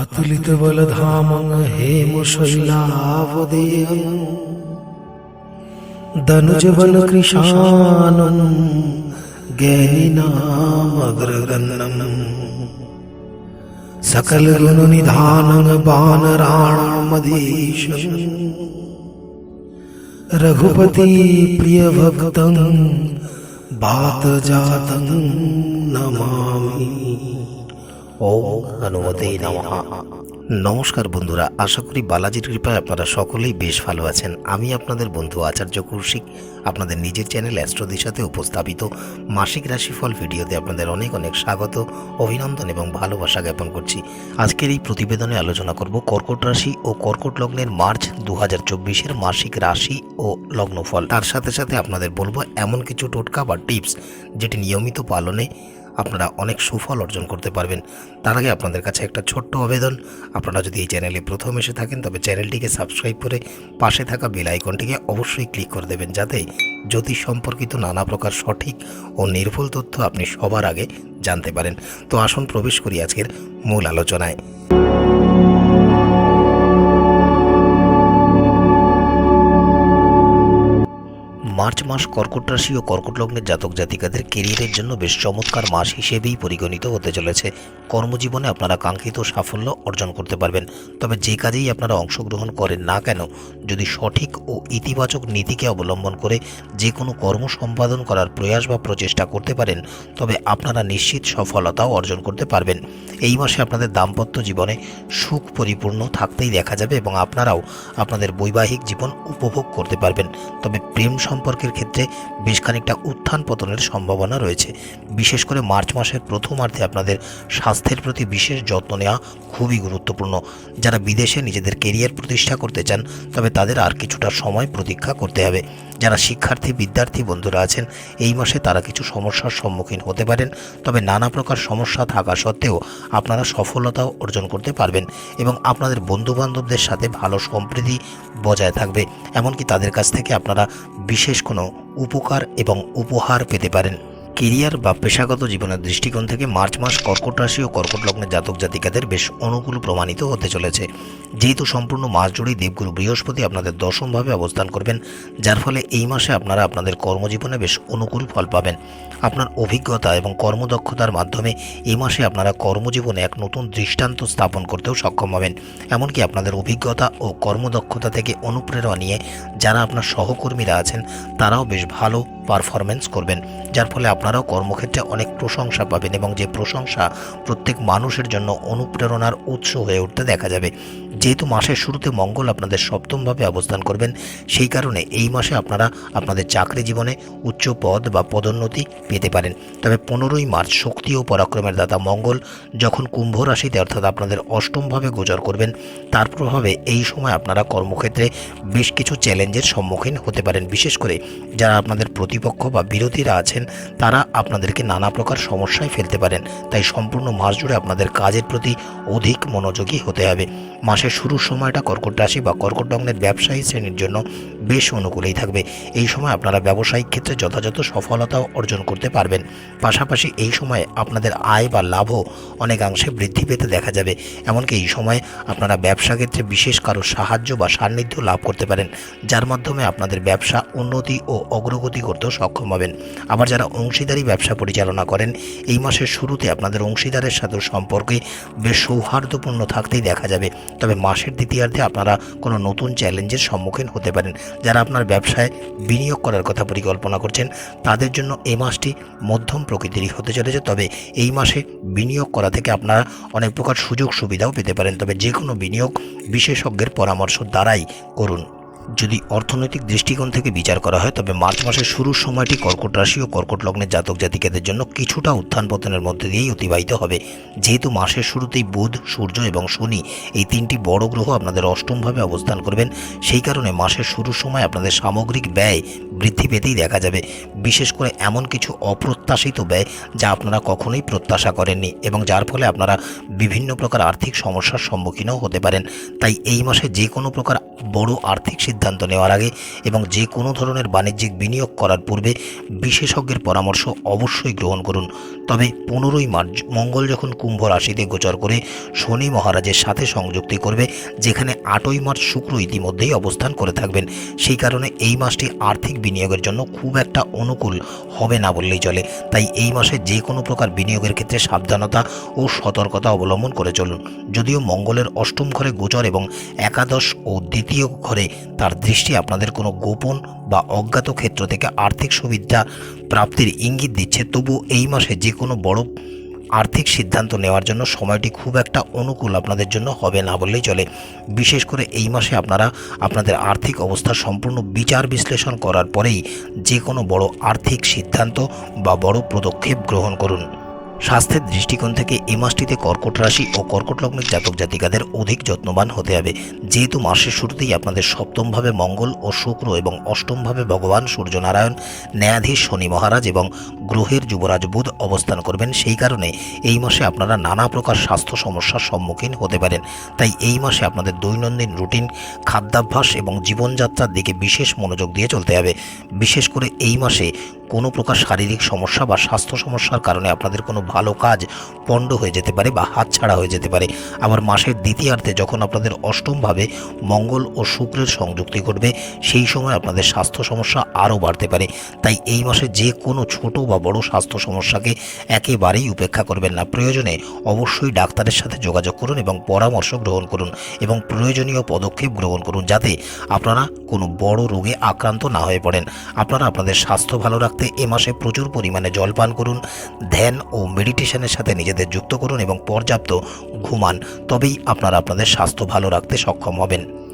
अतुलितबलधामं हेमशैलावदेयम् दनुजबलकृशानं ज्ञानिनामग्रगण्यम् सकलगुणनिधानं वानराणामधीशम् रघुपति प्रियभक्तं बातजातं नमामि ওম হনুমতে নমঃ। নমস্কার বন্ধুরা, আশা করি বালাজির কৃপায় আপনারা সকলেই বেশ ভালো আছেন। আমি আপনাদের বন্ধু আচার্য কৌশিক, আপনাদের নিজের চ্যানেল অ্যাস্ট্রোদের সাথে উপস্থাপিত মাসিক রাশিফল ভিডিওতে আপনাদের অনেক অনেক স্বাগত, অভিনন্দন এবং ভালোবাসা জ্ঞাপন করছি। আজকের এই প্রতিবেদনে আলোচনা করব কর্কট রাশি ও কর্কট লগ্নের মার্চ দু হাজার মাসিক রাশি ও লগ্নফল। তার সাথে সাথে আপনাদের বলব এমন কিছু টোটকা বা টিপস, যেটি নিয়মিত পালনে আপনারা অনেক সুফল অর্জন করতে পারবেন। তার আগে আপনাদের কাছে একটা ছোট্ট আবেদন। আপনারা যদি এই চ্যানেলে প্রথম এসে থাকেন, তবে চ্যানেলটিকে সাবস্ক্রাইব করে পাশে থাকা বেল আইকনটিকে অবশ্যই ক্লিক করে দেবেন, যাতে জ্যোতিষ সম্পর্কিত নানা প্রকার সঠিক ও নির্ভুল তথ্য আপনি সবার আগে জানতে পারেন। তো আসুন প্রবেশ করি আজকের মূল আলোচনায়। মার্চ মাস কর্কট রাশি ও কর্কট লগ্নের জাতক জাতিকাদের কেরিয়ারের জন্য বেশ চমৎকার মাস হিসেবেই পরিগণিত হতে চলেছে। কর্মজীবনে আপনারা কাঙ্ক্ষিত সাফল্য অর্জন করতে পারবেন। তবে যে কাজেই আপনারা অংশগ্রহণ করেন না কেন, যদি সঠিক ও ইতিবাচক নীতিকে অবলম্বন করে যে কোনো কর্ম সম্পাদন করার প্রয়াস বা প্রচেষ্টা করতে পারেন, তবে আপনারা নিশ্চিত সফলতাও অর্জন করতে পারবেন। এই মাসে আপনাদের দাম্পত্য জীবনে সুখ পরিপূর্ণ থাকতেই দেখা যাবে এবং আপনারাও আপনাদের বৈবাহিক জীবন উপভোগ করতে পারবেন। তবে প্রেম সম্পর্কের ক্ষেত্রে বেশ খানিকটা উত্থান পতনের সম্ভাবনা রয়েছে। বিশেষ করে মার্চ মাসের প্রথমার্ধে আপনাদের স্বাস্থ্যের প্রতি বিশেষ যত্ন নেওয়া খুবই গুরুত্বপূর্ণ। যারা বিদেশে নিজেদের কেরিয়ার প্রতিষ্ঠা করতে চান, তবে তাদের আর কিছুটা সময় প্রতীক্ষা করতে হবে। যারা শিক্ষার্থী, বিদ্যার্থী বন্ধুরা আছেন, এই মাসে তারা কিছু সমস্যার সম্মুখীন হতে পারেন। তবে নানা প্রকার সমস্যা থাকা সত্ত্বেও আপনারা সফলতাও অর্জন করতে পারবেন এবং আপনাদের বন্ধুবান্ধবদের সাথে ভালো সম্প্রীতি বজায় থাকবে। এমনকি তাদের কাছ থেকে আপনারা বিশেষ কোনো উপকার এবং উপহার পেতে পারেন। কেরিয়ার বা পেশাগত জীবনের দৃষ্টিকোণ থেকে মার্চ মাস কর্কট রাশি ও কর্কট লগ্নের জাতক জাতিকাদের বেশ অনুকূল প্রমাণিত হতে চলেছে। যেহেতু সম্পূর্ণ মাস জুড়েই দেবগুরু বৃহস্পতি আপনাদের দশমভাবে অবস্থান করবেন, যার ফলে এই মাসে আপনারা আপনাদের কর্মজীবনে বেশ অনুকূল ফল পাবেন। আপনার অভিজ্ঞতা এবং কর্মদক্ষতার মাধ্যমে এই মাসে আপনারা কর্মজীবনে এক নতুন দৃষ্টান্ত স্থাপন করতেও সক্ষম হবেন। এমনকি আপনাদের অভিজ্ঞতা ও কর্মদক্ষতা থেকে অনুপ্রেরণা নিয়ে যারা আপনার সহকর্মীরা আছেন, তারাও বেশ ভালো পারফরমেন্স করবেন, যার ফলে আপনারাও কর্মক্ষেত্রে অনেক প্রশংসা পাবেন এবং যে প্রশংসা প্রত্যেক মানুষের জন্য অনুপ্রেরণার উৎস হয়ে উঠতে দেখা যাবে। যেহেতু মাসের শুরুতে মঙ্গল আপনাদের সপ্তমভাবে অবস্থান করবেন, সেই কারণে এই মাসে আপনারা আপনাদের চাকরি জীবনে উচ্চ পদ বা পদোন্নতি পেতে পারেন। তবে পনেরোই মার্চ শক্তি ও পরাক্রমের দাতা মঙ্গল যখন কুম্ভ রাশিতে অর্থাৎ আপনাদের অষ্টমভাবে গোচর করবেন, তার প্রভাবে এই সময় আপনারা কর্মক্ষেত্রে বেশ কিছু চ্যালেঞ্জের সম্মুখীন হতে পারেন। বিশেষ করে যারা আপনাদের প্রতিপক্ষ বা বিরোধীরা আছেন, তারা আপনাদেরকে নানা প্রকার সমস্যায় ফেলতে পারেন। তাই সম্পূর্ণ মাস জুড়ে আপনাদের কাজের প্রতি অধিক মনোযোগী হতে হবে। মাসের শুরুর সময়টা কর্কট রাশি বা কর্কট লগ্নের ব্যবসায়ী শ্রেণির জন্য বেশ অনুকূলেই থাকবে। এই সময় আপনারা ব্যবসায়িক ক্ষেত্রে যথাযথ সফলতাও অর্জন করতে পারবেন। পাশাপাশি এই সময় আপনাদের আয় বা লাভও অনেকাংশে বৃদ্ধি পেতে দেখা যাবে। এমনকি এই সময় আপনারা ব্যবসা ক্ষেত্রে বিশেষ কারও সাহায্য বা সান্নিধ্য লাভ করতে পারেন, যার মাধ্যমে আপনাদের ব্যবসা উন্নতি ও অগ্রগতি করতেও সক্ষম হবেন। আবার যারা অংশীদারি ব্যবসা পরিচালনা করেন, এই মাসের শুরুতে আপনাদের অংশীদারের সাথে সম্পর্কে বেশ সৌহার্দ্যপূর্ণ থাকতেই দেখা যাবে। তবে মাসের দ্বিতীয়ার্ধে আপনারা কোনো নতুন চ্যালেঞ্জের সম্মুখীন হতে পারেন। যারা আপনার ব্যবসায় বিনিয়োগ করার কথা পরিকল্পনা করছেন, তাদের জন্য এই মাসটি মধ্যম প্রকৃতিরই হতে চলেছে। তবে এই মাসে বিনিয়োগ করা থেকে আপনারা অনেক প্রকার সুযোগ সুবিধাও পেতে পারেন। তবে যে কোনো বিনিয়োগ বিশেষজ্ঞের পরামর্শ দ্বারাই করুন। যদি অর্থনৈতিক দৃষ্টিকোণ থেকে বিচার করা হয়, তবে মার্চ মাসের শুরুর সময়টি কর্কট রাশি ও কর্কট লগ্নের জাতক জাতিকাদের জন্য কিছুটা উত্থান পতনের মধ্যে দিয়েই অতিবাহিত হবে। যেহেতু মাসের শুরুতেই বুধ, সূর্য এবং শনি এই তিনটি বড় গ্রহ আপনাদের অষ্টমভাবে অবস্থান করবেন, সেই কারণে মাসের শুরুর সময় আপনাদের সামগ্রিক ব্যয় বৃদ্ধি পেতেই দেখা যাবে। বিশেষ করে এমন কিছু অপ্রত্যাশিত ব্যয় যা আপনারা কখনোই প্রত্যাশা করেননি এবং যার ফলে আপনারা বিভিন্ন প্রকার আর্থিক সমস্যার সম্মুখীনও হতে পারেন। তাই এই মাসে যে কোনো প্রকার বড় আর্থিক সিদ্ধান্ত সিদ্ধান্ত নেওয়ার আগে এবং যে কোনো ধরনের বাণিজ্যিক বিনিয়োগ করার পূর্বে বিশেষজ্ঞের পরামর্শ অবশ্যই গ্রহণ করুন। তবে পনেরোই মার্চ, মঙ্গল যখন কুম্ভ রাশিতে গোচর করে শনি মহারাজের সাথে সংযুক্তি করবে, যেখানে আটই মার্চ শুক্র ইতিমধ্যেই অবস্থান করে থাকবেন, সেই কারণে এই মাসটি আর্থিক বিনিয়োগের জন্য খুব একটা অনুকূল হবে না বললেই চলে। তাই এই মাসে যে কোনো প্রকার বিনিয়োগের ক্ষেত্রে সাবধানতা ও সতর্কতা অবলম্বন করে চলুন। যদিও মঙ্গলের অষ্টম ঘরে গোচর এবং একাদশ ও দ্বিতীয় ঘরে তার দৃষ্টি আপনাদের কোনো গোপন বা অজ্ঞাত ক্ষেত্র থেকে আর্থিক সুবিধা প্রাপ্তির ইঙ্গিত দিচ্ছে। তবু এই মাসে যে কোনো বড় আর্থিক সিদ্ধান্ত নেওয়ার জন্য সময়টি খুব একটা অনুকূল আপনাদের জন্য হবে না বললেই চলে। বিশেষ করে এই মাসে আপনারা আপনাদের আর্থিক অবস্থা সম্পূর্ণ বিচার বিশ্লেষণ করার পরেই যে কোনো বড় আর্থিক সিদ্ধান্ত বা বড় পদক্ষেপ গ্রহণ করুন। স্বাস্থ্যের দৃষ্টিকোণ থেকে এই মাসটিতে কর্কট রাশি ও কর্কট লগ্নের জাতক জাতিকাদের অধিক যত্নবান হতে হবে। যেহেতু মাসের শুরুতেই আপনাদের সপ্তমভাবে মঙ্গল ও শুক্র এবং অষ্টমভাবে ভগবান সূর্যনারায়ণ, ন্যায়াধীশ শনি মহারাজ এবং গ্রহের যুবরাজ বুধ অবস্থান করবেন, সেই কারণে এই মাসে আপনারা নানা প্রকার স্বাস্থ্য সমস্যার সম্মুখীন হতে পারেন। তাই এই মাসে আপনাদের দৈনন্দিন রুটিন, খাদ্যাভ্যাস এবং জীবনযাত্রার দিকে বিশেষ মনোযোগ দিয়ে চলতে হবে। বিশেষ করে এই মাসে কোনো প্রকার শারীরিক সমস্যা বা স্বাস্থ্য সমস্যার কারণে আপনাদের কোনো ভালো কাজ পণ্ড হয়ে যেতে পারে বা হাতছাড়া হয়ে যেতে পারে। আবার মাসের দ্বিতীয়ার্ধে যখন আপনাদের অষ্টমভাবে মঙ্গল ও শুক্রের সংযুক্তি ঘটবে, সেই সময় আপনাদের স্বাস্থ্য সমস্যা আরও বাড়তে পারে। তাই এই মাসে যে কোনো ছোট বা বড় স্বাস্থ্য সমস্যাকে একেবারেই উপেক্ষা করবেন না। প্রয়োজনে অবশ্যই ডাক্তারের সাথে যোগাযোগ করুন এবং পরামর্শ গ্রহণ করুন এবং প্রয়োজনীয় পদক্ষেপ গ্রহণ করুন যাতে আপনারা কোনো বড় রোগে আক্রান্ত না হয়ে পড়েন। আপনারা আপনাদের স্বাস্থ্য ভালো রাখতে এ মাসে প্রচুর পরিমাণে জল পান করুন, ধ্যান ও মেডিটেশনের সাথে নিজেদের যুক্ত করুন এবং পর্যাপ্ত ঘুমান। তবেই আপনারা আপনাদের স্বাস্থ্য ভালো রাখতে সক্ষম হবেন।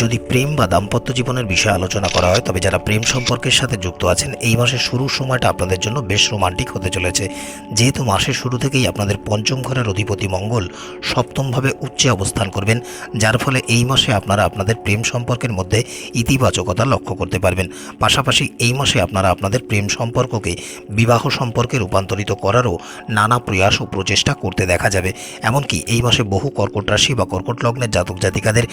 যদি প্রেম বা দাম্পত্য জীবনের বিষয়ে আলোচনা করা হয়, তবে যারা প্রেম সম্পর্কের সাথে যুক্ত আছেন, এই মাসের শুরুর সময়টা আপনাদের জন্য বেশ রোমান্টিক হতে চলেছে। যেহেতু মাসের শুরু থেকেই আপনাদের পঞ্চম ঘরের অধিপতি মঙ্গল সপ্তমভাবে উচ্চে অবস্থান করবেন, যার ফলে এই মাসে আপনারা আপনাদের প্রেম সম্পর্কের মধ্যে ইতিবাচকতা লক্ষ্য করতে পারবেন। পাশাপাশি এই মাসে আপনারা আপনাদের প্রেম সম্পর্ককে বিবাহ সম্পর্কে রূপান্তরিত করারও নানা প্রয়াস ও প্রচেষ্টা করতে দেখা যাবে। এমনকি এই মাসে বহু কর্কট রাশি বা কর্কট লগ্নের জাতক জাতিকাদের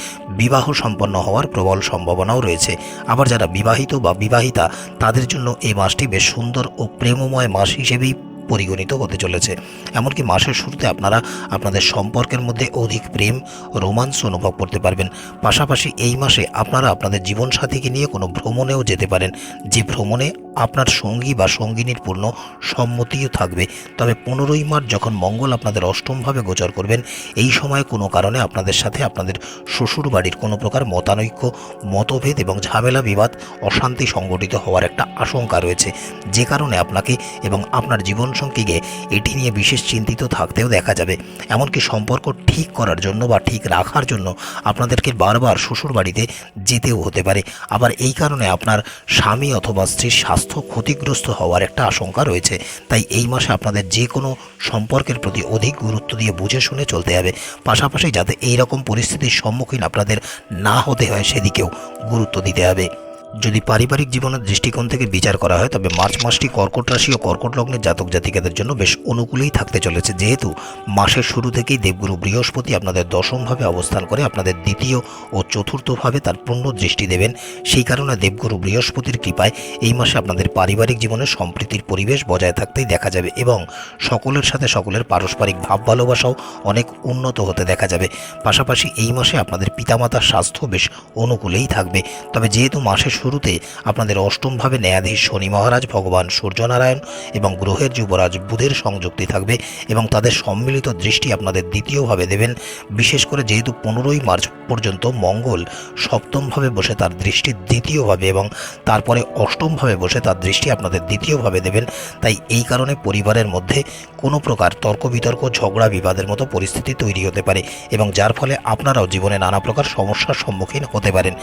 বিবাহ সম্পন্ন হওয়ার প্রবল সম্ভাবনাও রয়েছে। আবার যারা বিবাহিত বা বিবাহিতা, তাদের জন্য এই মাসটি বেশ সুন্দর ও প্রেমময় মাস হিসেবেই পরিগণিত হতে চলেছে। এমনকি মাসের শুরুতে আপনারা আপনাদের সম্পর্কের মধ্যে অধিক প্রেম, রোমান্স অনুভব করতে পারবেন। পাশাপাশি এই মাসে আপনারা আপনাদের জীবনসাথীকে নিয়ে কোনো ভ্রমণেও যেতে পারেন। যে ভ্রমণে আপনার সঙ্গী বা সঙ্গিনীর পূর্ণ সম্মতিও থাকবে। তবে পনেরোই মার্চ যখন মঙ্গল আপনাদের অষ্টমভাবে গোচর করবেন, এই সময় কোনো কারণে আপনাদের সাথে আপনাদের শ্বশুর বাড়ির কোনো প্রকার মতানৈক্য, মতভেদ এবং ঝামেলা, বিবাদ, অশান্তি সংগঠিত হওয়ার একটা আশঙ্কা রয়েছে। যে কারণে আপনাকে এবং আপনার জীবনসঙ্গীকে এটি নিয়ে বিশেষ চিন্তিত থাকতেও দেখা যাবে। এমনকি সম্পর্ক ঠিক করার জন্য বা ঠিক রাখার জন্য আপনাদেরকে বারবার শ্বশুর বাড়িতে যেতেও হতে পারে। আবার এই কারণে আপনার স্বামী অথবা স্ত্রীর স্বাস্থ্য ক্ষতিগ্রস্ত হওয়ার একটা আশঙ্কা রয়েছে। তাই এই মাসে আপনাদের যে কোনো সম্পর্কের প্রতি অধিক গুরুত্ব দিয়ে বুঝে শুনে চলতে হবে। পাশাপাশি যাতে এই রকম পরিস্থিতির সম্মুখীন আপনাদের না হতে হয়, সেদিকেও গুরুত্ব দিতে হবে। যদি পারিবারিক জীবনের দৃষ্টিকোণ থেকে বিচার করা হয়, তবে মার্চ মাসটি কর্কট রাশি ও কর্কট লগ্নের জাতক জাতিকাদের জন্য বেশ অনুকূলেই থাকতে চলেছে। যেহেতু মাসের শুরু থেকেই দেবগুরু বৃহস্পতি আপনাদের দশমভাবে অবস্থান করে আপনাদের দ্বিতীয় ও চতুর্থভাবে তার পূর্ণ দৃষ্টি দেবেন। সেই কারণে দেবগুরু বৃহস্পতির কৃপায় এই মাসে আপনাদের পারিবারিক জীবনে সম্প্রীতির পরিবেশ বজায় থাকতেই দেখা যাবে এবং সকলের সাথে সকলের পারস্পরিক ভাব ভালোবাসাও অনেক উন্নত হতে দেখা যাবে। পাশাপাশি এই মাসে আপনাদের পিতামাতার স্বাস্থ্য বেশ অনুকূলেই থাকবে। তবে যেহেতু মাসের শুরুতে আপনাদের অষ্টমভাবে ন্যায়াধীশ শনি মহারাজ, ভগবান সূর্যনারায়ণ এবং গ্রহের যুবরাজ বুধের সংযুক্তি থাকবে এবং তাদের সম্মিলিত দৃষ্টি আপনাদের দ্বিতীয়ভাবে দেবেন। বিশেষ করে যেহেতু পনেরোই মার্চ পর্যন্ত মঙ্গল সপ্তমভাবে বসে তার দৃষ্টি দ্বিতীয়ভাবে এবং তারপরে অষ্টমভাবে বসে তার দৃষ্টি আপনাদের দ্বিতীয়ভাবে দেবেন। তাই এই কারণে পরিবারের মধ্যে কোনো প্রকার তর্ক বিতর্ক ঝগড়া, বিবাদের মতো পরিস্থিতি তৈরি হতে পারে এবং যার ফলে আপনারাও জীবনে নানা প্রকার সমস্যার সম্মুখীন হতে পারেন।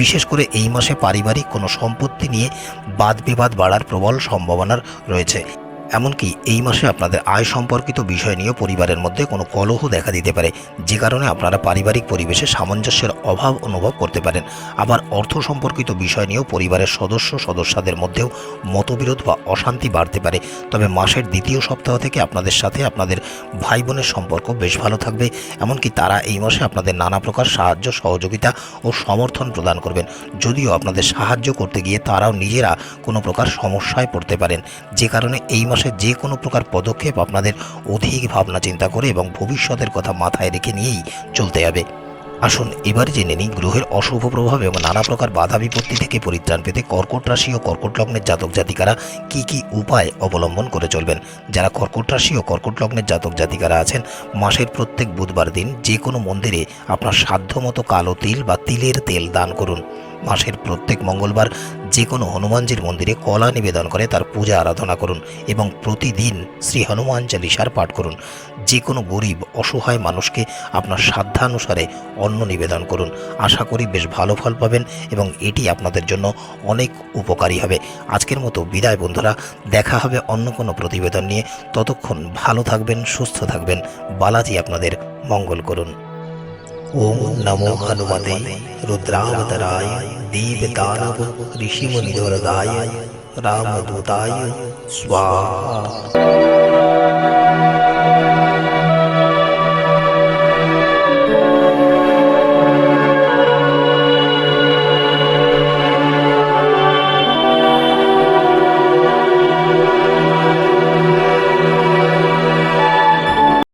বিশেষ করে এই মাসে পারিবারিক কোনো সম্পত্তি নিয়ে বাদ বিবাদ বাড়ার প্রবল সম্ভাবনা রয়েছে। এমনকি এই মাসে আপনাদের আয় সম্পর্কিত বিষয় নিয়েও পরিবারের মধ্যে কোনো কলহ দেখা দিতে পারে, যে কারণে আপনারা পারিবারিক পরিবেশে সামঞ্জস্যের অভাব অনুভব করতে পারেন। আবার অর্থ সম্পর্কিত বিষয় নিয়েও পরিবারের সদস্য সদস্যদের মধ্যেও মতবিরোধ বা অশান্তি বাড়তে পারে। তবে মাসের দ্বিতীয় সপ্তাহ থেকে আপনাদের সাথে আপনাদের ভাই বোনের সম্পর্ক বেশ ভালো থাকবে, এমনকি তারা এই মাসে আপনাদের নানা প্রকার সাহায্য, সহযোগিতা ও সমর্থন প্রদান করবেন। যদিও আপনাদের সাহায্য করতে গিয়ে তারাও নিজেরা কোনো প্রকার সমস্যায় পড়তে পারেন, যে কারণে এই মাসে যে কোনো প্রকার পদক্ষেপ আপনাদের অধিক ভাবনা চিন্তা করে এবং ভবিষ্যতের কথা মাথায় রেখে নিয়েই চলতে হবে। আসুন, এবার জেনে নিই, গ্রহের অশুভ প্রভাব এবং নানা প্রকার বাধা বিপত্তি থেকে পরিত্রাণ পেতে কর্কট রাশি ও কর্কট লগ্নের জাতক জাতিকারা কি কি উপায় অবলম্বন করে চলবেন? যারা কর্কট রাশি ও কর্কট লগ্নের জাতক জাতিকারা আছেন, মাসের প্রত্যেক বুধবার দিন যে কোনো মন্দিরে আপনার সাধ্যমতো কালো তিল বা তিলের তেল দান করুন। মাসের প্রত্যেক মঙ্গলবার যে কোনো হনুমানজির মন্দিরে কলা নিবেদন করে তার পূজা আরাধনা করুন এবং প্রতিদিন শ্রী হনুমান চালিসার পাঠ করুন। যে কোনো গরিব, অসহায় মানুষকে আপনার সাধ্যানুসারে অন্ন নিবেদন করুন। আশা করি বেশ ভালো ফল পাবেন এবং এটি আপনাদের জন্য অনেক উপকারী হবে। আজকের মতো বিদায় বন্ধুরা, দেখা হবে অন্য কোনো প্রতিবেদন নিয়ে। ততক্ষণ ভালো থাকবেন, সুস্থ থাকবেন। বালাজি আপনাদের মঙ্গল করুন। ওম নমো হনুমতে রুদ্রাবতরায় দেব দানব ঋষিমুনিধরদায় রামদূতায় স্বাহা